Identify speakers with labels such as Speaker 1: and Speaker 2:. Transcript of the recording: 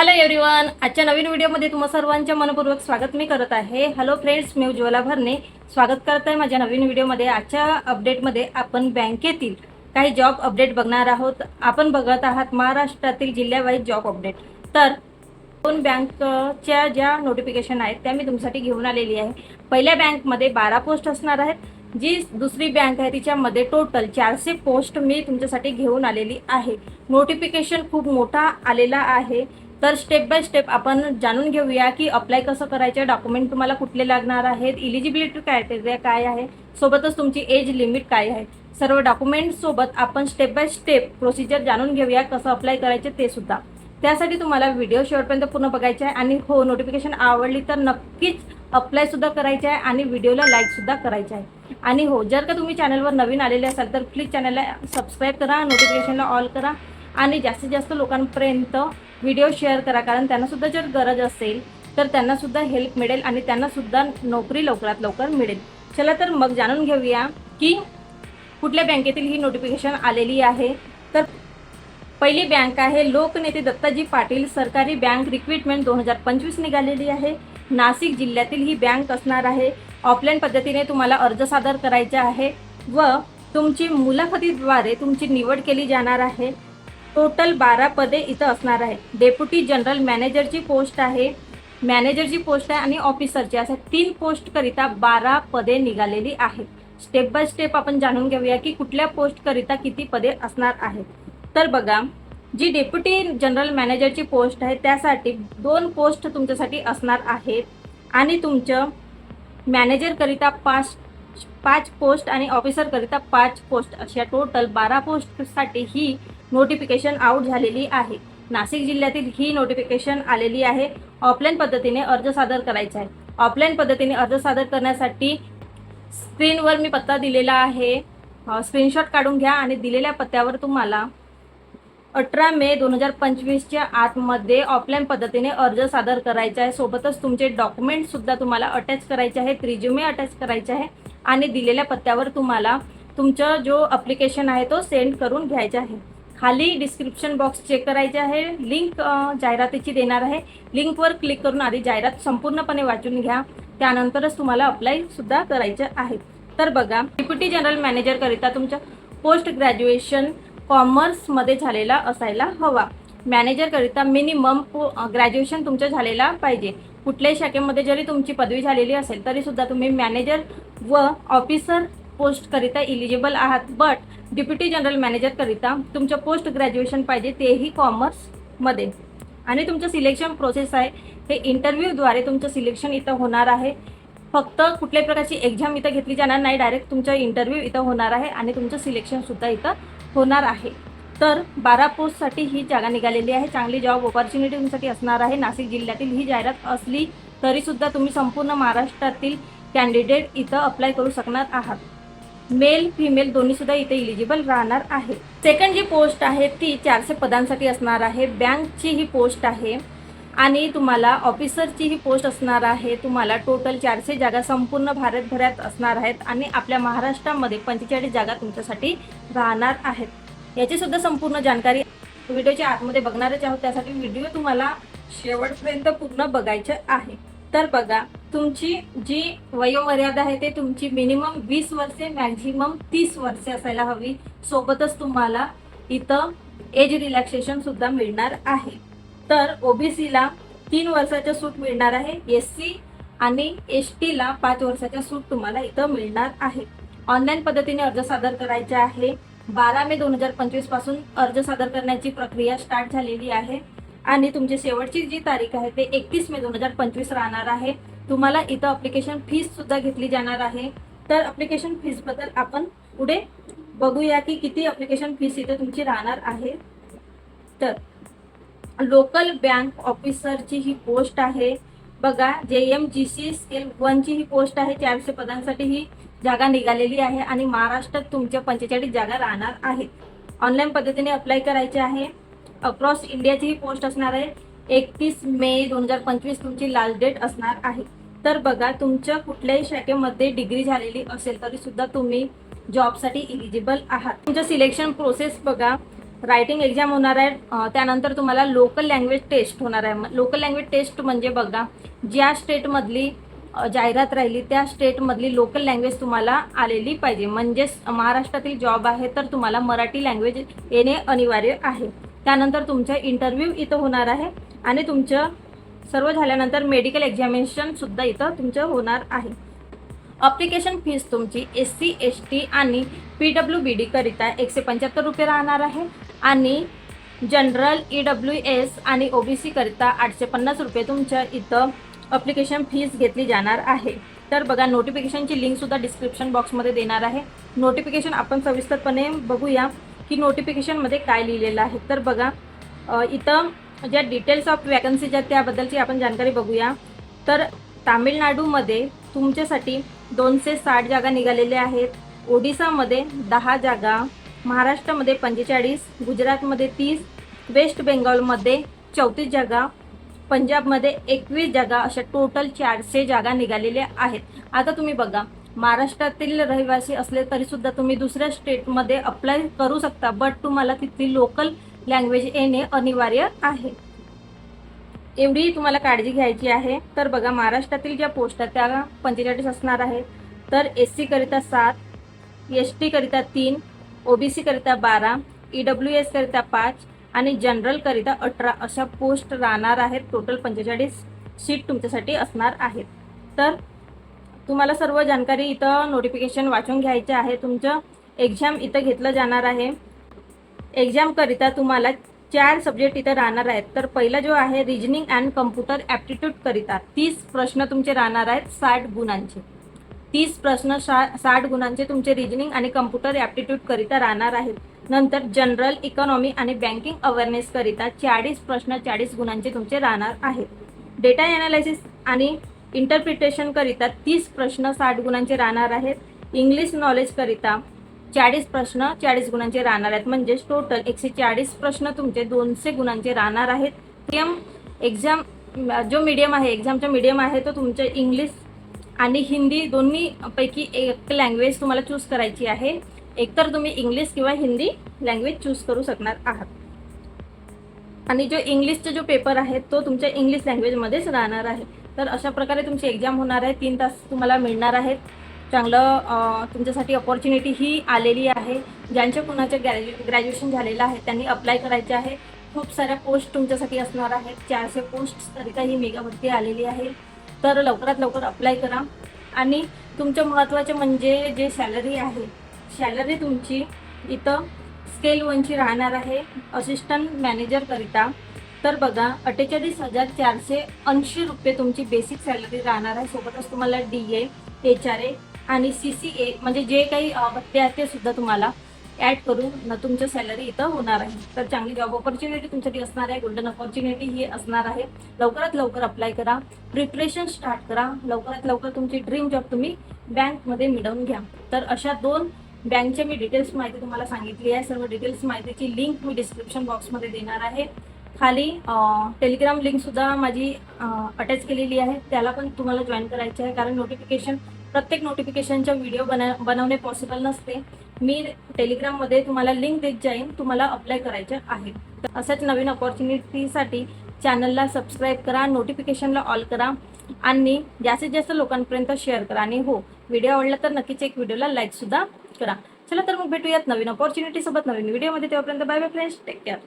Speaker 1: Hello everyone आजच्या नवीन व्हिडिओमध्ये तुम्हा सर्वांच्या मनपूर्वक स्वागत मी करत आहे. हॅलो फ्रेंड्स मी उज्ज्वला भरणे. स्वागत करत आहे माझ्या नवीन व्हिडिओमध्ये. आजच्या अपडेटमध्ये आपण बँकेतील काही जॉब अपडेट बघणार आहोत. आपण बघत आहात महाराष्ट्रातील जिल्ह्यावाईज जॉब अपडेट तर दोन बँकच्या ज्या नोटिफिकेशन आहेत त्या मी तुमच्यासाठी घेऊन आलेली आहे. पहिल्या बँकमध्ये बारा पोस्ट असणार आहेत. जी दुसरी बँक आहे तिच्यामध्ये टोटल चारशे पोस्ट मी तुमच्यासाठी घेऊन आलेली आहे. नोटिफिकेशन खूप मोठा आलेला आहे. तर स्टेप बाय स्टेप आपण जाणून घेऊया की अप्लाय कसं करायचं डॉक्युमेंट तुम्हाला कुठले लागणार आहेत इलिजिबिलिटी क्रायटेरिया काय आहे सोबतच तुमची एज लिमिट काय आहे. सर्व डॉक्युमेंट सोबत आपण स्टेप बाय स्टेप प्रोसिजर जाणून घेऊया कसं अप्लाय करायचे ते सुद्धा. त्यासाठी तुम्हाला व्हिडिओ शेवटपर्यंत पूर्ण बघायचा आहे आणि हो नोटिफिकेशन आवडली तर नक्कीच अप्लाय सुद्धा करायचे आहे आणि व्हिडिओला लाईक सुद्धा करायचे आहे. आणि हो जर का तुम्ही चॅनलवर नवीन आलेले असाल तर प्लीज चॅनलला सबस्क्राईब करा नोटिफिकेशनला ऑल करा आणि जास्तीत जास्त लोकांपर्यंत व्हिडिओ शेअर करा कारण त्यांनासुद्धा जर गरज असेल तर त्यांनासुद्धा हेल्प मिळेल आणि त्यांनासुद्धा नोकरी लवकरात लवकर मिळेल. चला तर मग जाणून घेऊया की कुठल्या बँकेतील ही नोटिफिकेशन आलेली आहे. तर पहिली बँक आहे लोकनेते दत्ताजी पाटील. सरकारी बँक रिक्रुटमेंट दोन हजार पंचवीस निघालेली आहे. नाशिक जिल्ह्यातील ही बँक असणार आहे. ऑफलाईन पद्धतीने तुम्हाला अर्ज सादर करायचा आहे व तुमची मुलाखतीद्वारे तुमची निवड केली जाणार आहे. टोटल बारा पदे इथं असणार आहे डेप्युटी जनरल मॅनेजरची पोस्ट आहे मॅनेजरची पोस्ट आहे आणि ऑफिसरची. अशा तीन पोस्टकरिता बारा पदे निघालेली आहेत. स्टेप बाय स्टेप आपण जाणून घेऊया की कुठल्या पोस्टकरिता किती पदे असणार आहेत. तर बघा जी डेप्युटी जनरल मॅनेजरची पोस्ट आहे त्यासाठी दोन पोस्ट तुमच्यासाठी असणार आहेत आणि तुमचं मॅनेजरकरिता पाच पाच पोस्ट आणि ऑफिसरकरिता पाच पोस्ट. अशा टोटल बारा पोस्टसाठी ही नोटिफिकेशन आउट झालेली आहे. नाशिक जिल्ह्यातील ही नोटिफिकेशन आलेली आहे. ऑफलाईन पद्धतीने अर्ज सादर करायचा आहे. ऑफलाईन पद्धतीने अर्ज सादर करण्यासाठी स्क्रीनवर मी पत्ता दिलेला आहे. स्क्रीनशॉट काढून घ्या आणि दिलेल्या पत्त्यावर तुम्हाला अठरा मे दोन हजार पंचवीसच्या आतमध्ये ऑफलाईन पद्धतीने अर्ज सादर करायचा आहे. सोबतच तुमचे डॉक्युमेंटसुद्धा तुम्हाला अटॅच करायचे आहेत. रिज्युमे अटॅच करायचे आहे. आणि दिलेल्या पत्त्यावर तुम्हाला तुमचं जो अप्लिकेशन आहे तो सेंड करून घ्यायचा आहे. खाली डिस्क्रिप्शन बॉक्स चेक करायचे आहे. लिंक जाहिरातीची देणार आहे. लिंकवर क्लिक करून आधी जाहिरात संपूर्णपणे वाचून घ्या. त्यानंतरच तुम्हाला अप्लायसुद्धा करायचे करायचं आहे. तर बघा डेप्युटी जनरल मॅनेजरकरिता तुमच्या पोस्ट ग्रॅज्युएशन कॉमर्समध्ये झालेला असायला हवा. मॅनेजरकरिता मिनिमम ग्रॅज्युएशन तुमचं झालेला पाहिजे. कुठल्याही शाखेमध्ये जरी तुमची पदवी झालेली असेल तरीसुद्धा तुम्ही मॅनेजर व ऑफिसर पोस्टकरिता इलिजिबल आहात. बट डिप्युटी जनरल मॅनेजरकरिता तुमचं पोस्ट ग्रॅज्युएशन पाहिजे तेही कॉमर्समध्ये आणि तुमचं सिलेक्शन प्रोसेस आहे. हे इंटरव्ह्यूद्वारे तुमचं सिलेक्शन इथं होणार आहे. फक्त कुठल्याही प्रकारची एक्झाम इथं घेतली जाणार नाही. डायरेक्ट तुमचा इंटरव्ह्यू इथं होणार आहे आणि तुमचं सिलेक्शनसुद्धा इथं होणार आहे. तर बारा पोस्टसाठी ही जागा निघालेली आहे. चांगली जॉब ऑपॉर्च्युनिटी तुमच्यासाठी असणार आहे. नाशिक जिल्ह्यातील ही जाहिरात असली तरीसुद्धा तुम्ही संपूर्ण महाराष्ट्रातील कॅन्डिडेट इथं अप्लाय करू शकणार आहात. मेल फिमेल दोन्ही सुद्धा इथे इलिजिबल राहणार आहे. सेकंड जी पोस्ट आहे ती चारशे पदांसाठी असणार आहे. बँकची ही पोस्ट आहे. आणि तुम्हाला ऑफिसरची ही पोस्ट असणार आहे. तुम्हाला टोटल चारशे जागा संपूर्ण भारतभरात असणार आहेत. आणि आपल्या महाराष्ट्रामध्ये पंचेचाळीस जागा तुमच्यासाठी राहणार आहेत. याची सुद्धा संपूर्ण जानकारी व्हिडिओच्या आतमध्ये बघणारच आहोत. त्यासाठी व्हिडिओ तुम्हाला शेवटपर्यंत पूर्ण बघायचे आहे. तर बघा तुमची जी वयोमर्यादा आहे ते तुमची मिनिमम वीस वर्षे मॅक्झिमम तीस वर्षे असायला हवी. सोबतच तुम्हाला इथं एज रिलॅक्सेशन सुद्धा मिळणार आहे. तर ओबीसीला तीन वर्षाच्या सूट मिळणार आहे एस सी आणि एस टीला पाच वर्षाच्या सूट तुम्हाला इथं मिळणार आहे. ऑनलाईन पद्धतीने अर्ज सादर करायचे आहे. बारा मे दोन हजार पंचवीसपासून अर्ज सादर करण्याची प्रक्रिया स्टार्ट झालेली आहे. आणि तुमची शेवटची जी तारीख आहे ते एकतीस मे दोन हजार पंचवीस राहणार आहे. तुम्हाला इथं अप्लिकेशन फीस सुद्धा घेतली जाणार आहे. तर अप्लिकेशन फीसबद्दल आपण पुढे बघूया की किती अप्लिकेशन फीस इथे तुमची राहणार आहे. तर लोकल बँक ऑफिसरची ही पोस्ट आहे. बघा जे एम जी सी स्केल वनची ही पोस्ट आहे. चारशे पदांसाठी ही जागा निघालेली आहे आणि महाराष्ट्रात तुमच्या पंचेचाळीस जागा राहणार आहेत. ऑनलाईन पद्धतीने अप्लाय करायचे आहे. अक्रॉस इंडियाची ही पोस्ट असणार आहे. एकतीस मे दोन हजार पंचवीस तुमची लास्ट डेट असणार आहे. तर बघा तुमच्या कुठल्याही शाखेमध्ये डिग्री झालेली असेल तरी सुद्धा तुम्ही जॉबसाठी इलिजिबल आहात. तुमचं सिलेक्शन प्रोसेस बघा रायटिंग एक्झाम होणार आहे त्यानंतर तुम्हाला लोकल लँग्वेज टेस्ट होणार आहे. लोकल लँग्वेज टेस्ट म्हणजे बघा ज्या स्टेटमधली जाहिरात राहिली त्या स्टेटमधली लोकल लँग्वेज तुम्हाला आलेली पाहिजे. म्हणजेच महाराष्ट्रातील जॉब आहे तर तुम्हाला मराठी लँग्वेज येणे अनिवार्य आहे. त्यानंतर तुमचा इंटरव्ह्यू इथं होणार आहे आणि तुमचं सर्व झाल्यानंतर मेडिकल एक्झामिनेशन सुद्धा इथं तुमचं होणार आहे. अप्लिकेशन फीस तुमची एस सी एस टी आणि पी डब्ल्यू बी डी करिता एकशे पंच्याहत्तर रुपये राहणार आहे. आणि जनरल ई डब्ल्यू एस आणि ओ बी सी करिता आठशे पन्नास रुपये तुमच्या इथं अप्लिकेशन फीस घेतली जाणार आहे. तर बघा नोटिफिकेशनची लिंकसुद्धा डिस्क्रिप्शन बॉक्समध्ये देणार आहे. नोटिफिकेशन आपण सविस्तरपणे बघूया की नोटिफिकेशनमध्ये काय लिहिलेलं आहे. तर बघा इथं ज्या डिटेल्स ऑफ वॅकन्सीज आहेत त्याबद्दलची आपण जानकारी बघूया. तर तामिळनाडूमध्ये तुमच्यासाठी दोनशे साठ जागा निघालेल्या आहेत. ओडिसामध्ये दहा जागा महाराष्ट्रामध्ये पंचेचाळीस गुजरातमध्ये तीस वेस्ट बेंगॉलमध्ये चौतीस जागा पंजाबमध्ये एकवीस जागा अशा टोटल चारशे जागा निघालेल्या आहेत. आता तुम्ही बघा महाराष्ट्रातील रहिवासी असले तरीसुद्धा तुम्ही दुसऱ्या स्टेटमध्ये अप्लाय करू शकता बट तुम्हाला तिथली लोकल लँग्वेज येणे अनिवार्य आहे. एवढी तुम्हाला काळजी घ्यायची आहे तर बघा महाराष्ट्रातील ज्या पोस्ट आहेत त्या पंचेचाळीस असणार आहेत तर एस सीकरिता सात एस टीकरिता तीन ओ बी सीकरिता बारा ई डब्ल्यू एसकरिता पाच आणि जनरलकरिता अठरा अशा पोस्ट राहणार आहेत. टोटल पंचेचाळीस सीट तुमच्यासाठी असणार आहेत. तर तुम्हाला सर्व जानकारी इथं नोटिफिकेशन वाचून घ्यायचे आहे. तुमचं एक्झाम इथं घेतलं जाणार आहे. एक्झामकरिता तुम्हाला चार सब्जेक्ट इथं राहणार आहेत. तर पहिला जो आहे रिजनिंग अँड कम्प्युटर ॲप्टिट्यूडकरिता तीस प्रश्न तुमचे राहणार आहेत साठ गुणांचे. तीस प्रश्न शा साठ गुणांचे तुमचे रिजनिंग आणि कम्प्युटर ॲप्टिट्यूडकरिता राहणार आहेत. नंतर जनरल इकॉनॉमी आणि बँकिंग अवेअरनेसकरिता चाळीस प्रश्न चाळीस गुणांचे तुमचे राहणार आहेत. डेटा ॲनालिसिस आणि इंटरप्रिटेशनकरिता तीस प्रश्न साठ गुणांचे राहणार आहेत. इंग्लिश नॉलेजकरिता चाळीस प्रश्न चाळीस गुणांचे राहणार आहेत. म्हणजेच टोटल एकशे चाळीस प्रश्न तुमचे दोनशे गुणांचे राहणार आहेत. सेम एक्झाम जो मीडियम आहे एक्झामचा मीडियम आहे तो तुमच्या इंग्लिश आणि हिंदी दोन्ही पैकी एक लँग्वेज तुम्हाला चूज करायची आहे. एकतर तुम्ही इंग्लिश किंवा हिंदी लँग्वेज चूज करू शकणार आहात. आणि जो इंग्लिशचा जो पेपर आहे तो तुमच्या इंग्लिश लँग्वेजमध्येच राहणार आहे. तर अशा प्रकारे तुमची एक्झाम होणार आहे. तीन तास तुम्हाला मिळणार आहेत. चांगलं तुमच्यासाठी अपॉर्च्युनिटी ही आलेली आहे. ज्यांच्या कुणाचं ग्रॅज्यु ग्रॅज्युएशन झालेलं आहे त्यांनी अप्लाय करायचे आहे. खूप साऱ्या पोस्ट तुमच्यासाठी असणार आहेत. चारशे पोस्टकरिता ही मेगा भरती आलेली आहे. तर लवकरात लवकर अप्लाय करा. आणि तुमचं महत्त्वाचं म्हणजे जे सॅलरी आहे सॅलरी तुमची इथं स्केल वनची राहणार आहे. असिस्टंट मॅनेजरकरिता तर बघा अठ्ठेचाळीस हजार चारशे ऐंशी रुपये तुमची बेसिक सॅलरी राहणार आहे. सोबतच तुम्हाला D A H R A आणि सी सी ए म्हणजे जे काही भत्ते आहेत ते सुद्धा तुम्हाला ॲड करून न तुमचं सॅलरी इथं होणार आहे. तर चांगली जॉब ऑपॉर्च्युनिटी तुमच्यासाठी असणार आहे. गोल्डन ऑपॉर्च्युनिटी ही असणार आहे. लवकरात लवकर अप्लाय करा. प्रिपरेशन स्टार्ट करा. लवकरात लवकर तुमची ड्रीम जॉब तुम्ही बँकमध्ये मिळवून घ्या. तर अशा दोन बँकच्या मी डिटेल्स माहिती तुम्हाला सांगितली आहे. सर्व डिटेल्स माहितीची लिंक मी डिस्क्रिप्शन बॉक्समध्ये देणार आहे. खाली टेलिग्राम लिंकसुद्धा माझी अटॅच केलेली आहे. त्याला पण तुम्हाला जॉईन करायची आहे. कारण नोटिफिकेशन प्रत्येक नोटिफिकेशनच्या व्हिडिओ बना बनवणे पॉसिबल नसते. मी टेलिग्राममध्ये तुम्हाला लिंक देत जाईन तुम्हाला अप्लाय करायचे आहे. तर अशाच नवीन ऑपॉर्च्युनिटीसाठी चॅनलला सबस्क्राईब करा नोटिफिकेशनला ऑल करा आणि जास्तीत जास्त लोकांपर्यंत शेअर करा. आणि हो व्हिडिओ आवडला तर नक्कीच एक व्हिडिओला लाईकसुद्धा करा. चला तर मग भेटूयात नवीन ऑपॉर्च्युनिटीसोबत नवीन व्हिडिओमध्ये तेव्हापर्यंत bye bye friends take care